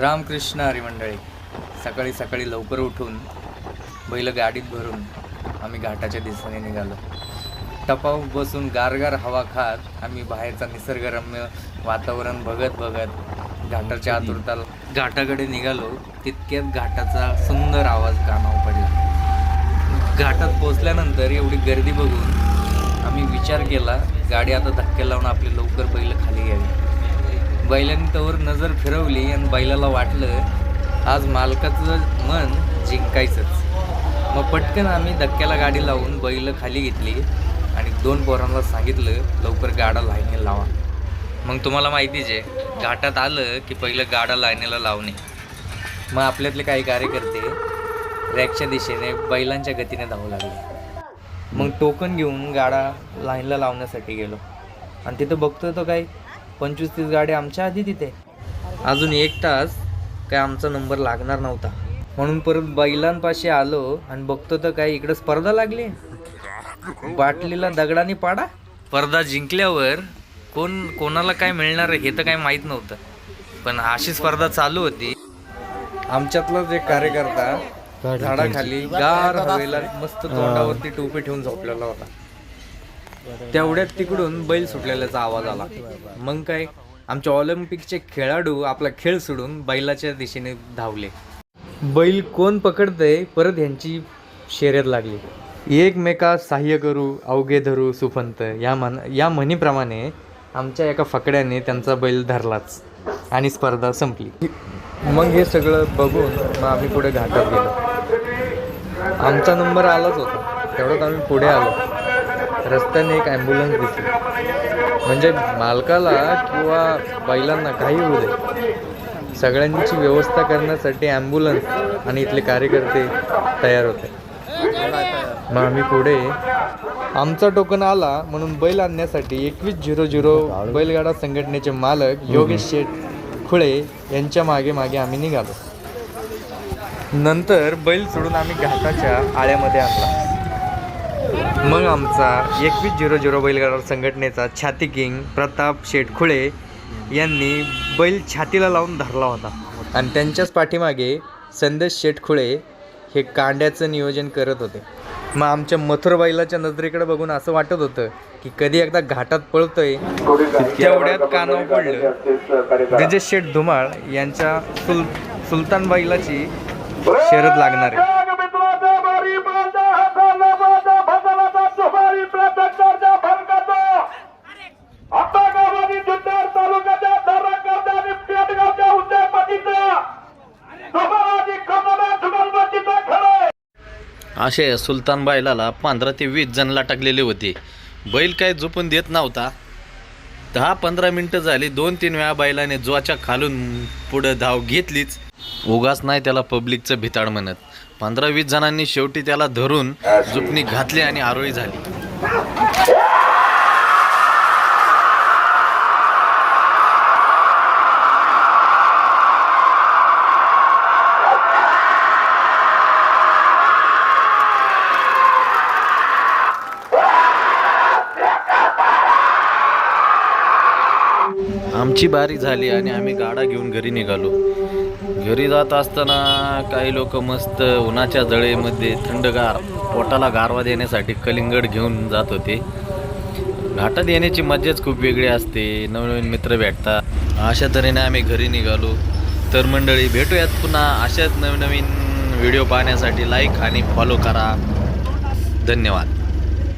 रामकृष्ण हरी मंडळी सकाळी सकाळी लवकर उठून बैल गाडीत भरून आम्ही घाटाच्या दिशेने निघालो. टपाव बसून गारगार हवा खात आम्ही बाहेरचा निसर्गरम्य वातावरण बघत बघत घाटाच्या आतुरता घाटाकडे निघालो तितक्यात घाटाचा सुंदर आवाज कानावर पडला. घाटात पोचल्यानंतर एवढी गर्दी बघून आम्ही विचार केला गाडी आता धक्के लावून आपली लवकर बैल खाली घ्यावी बैलांनी तवर नजर फिरवली आणि बैलाला वाटलं आज मालकाचं मन जिंकायचंच. मग पटकन आम्ही धक्क्याला गाडी लावून बैल खाली घेतली आणि दोन पोरांना सांगितलं लवकर गाडा लाईने लावा. मग तुम्हाला माहितीच आहे घाटात आलं की पहिलं गाडा लाईनीला लावणे. मग आपल्यातले काही कार्यकर्ते रॅकच्या दिशेने बैलांच्या गतीने धावू लागले. मग टोकन घेऊन गाडा लाईनला लावण्यासाठी गेलो. आणि तिथं बघतोय तो काय पंचवीस तीस गाड्या आमच्या आधी तिथे. अजून एक तास काय आमचा नंबर लागणार नव्हता. म्हणून परत बैलांपाशी आलो आणि बघतो तर काय इकडं स्पर्धा लागली. बाटलीला दगडाने पाडा. स्पर्धा जिंकल्यावर कोण कोणाला काय मिळणार हे तर काय माहीत नव्हतं. पण अशी स्पर्धा चालू होती. आमच्यातलाच एक कार्यकर्ता झाडाखाली गार हवेला मस्त तोंडावरती टोपी ठेवून झोपलेला होता. तेवढ्यात तिकडून बैल सुटलेल्याचा आवाज आला. मग काय आमच्या ऑलिम्पिकचे खेळाडू आपला खेळ सोडून बैलाच्या दिशेने धावले. बैल कोण पकडतंय परत यांची शर्यत लागली. एकमेकास सहाय्य करू अवघे धरू सुफंत या म्हण या म्हणीप्रमाणे आमच्या एका फकड्याने त्यांचा बैल धरलाच आणि स्पर्धा संपली. मग हे सगळं बघून मग आम्ही पुढे घाटात गेलो. आमचा नंबर आलाच होता. तेवढ्यात आम्ही पुढे आलो. रस्त्याने एक ॲम्ब्युलन्स दिसली. म्हणजे मालकाला किंवा बैलांना काही होऊ दे. सगळ्यांची व्यवस्था करण्यासाठी ॲम्ब्युलन्स आणि इथले कार्यकर्ते तयार होते. मग आम्ही पुढे आमचा टोकन आला म्हणून बैल आणण्यासाठी एकवीस झिरो झिरो बैलगाडा संघटनेचे मालक योगेश शेठ खुळे यांच्या मागे मागे आम्ही निघालो. नंतर बैल सोडून आम्ही घाटाच्या आळ्यामध्ये आणला. मग आमचा एकवीस झिरो झिरो बैलगाडा संघटनेचा छाती किंग प्रताप शेटखुळे यांनी बैल छातीला लावून धरला होता. आणि त्यांच्याच पाठीमागे संदेश शेटखुळे हे कांड्याचं नियोजन करत होते. मग आमच्या मथुर बैलाच्या नजरेकडे बघून असं वाटत होतं की कधी एकदा घाटात पळतोय तेवढ्यात कानावर पडलं. ब्रिजेश शेठ धुमाळ यांच्या सुल सुलतान बैलाची शरद लागणार आहे. असे सुलतान बैलाला पंधरा ते वीस जण लटकलेले होते. बैल काय झोपून देत नव्हता. दहा पंधरा मिनटं झाली दोन तीन वेळा बैलाने जोच्या खालून पुढं धाव घेतलीच. उगाच नाही त्याला पब्लिकचं भिताड म्हणत. पंधरा वीस जणांनी शेवटी त्याला धरून जुपणी घातली आणि आरोळी झाली. आमची बारी झाली आणि आम्ही गाडा घेऊन घरी निघालो. घरी जात असताना काही लोक मस्त उन्हाच्या जळेमध्ये थंडगार पोटाला गारवा देण्यासाठी कलिंगड घेऊन जात होते. घाटात येण्याची मजाच खूप वेगळी असते. नवनवीन मित्र भेटतात. अशा तऱ्हेने आम्ही घरी निघालो. तर मंडळी भेटूयात पुन्हा अशाच नवनवीन व्हिडिओ पाहण्यासाठी लाईक आणि फॉलो करा. धन्यवाद.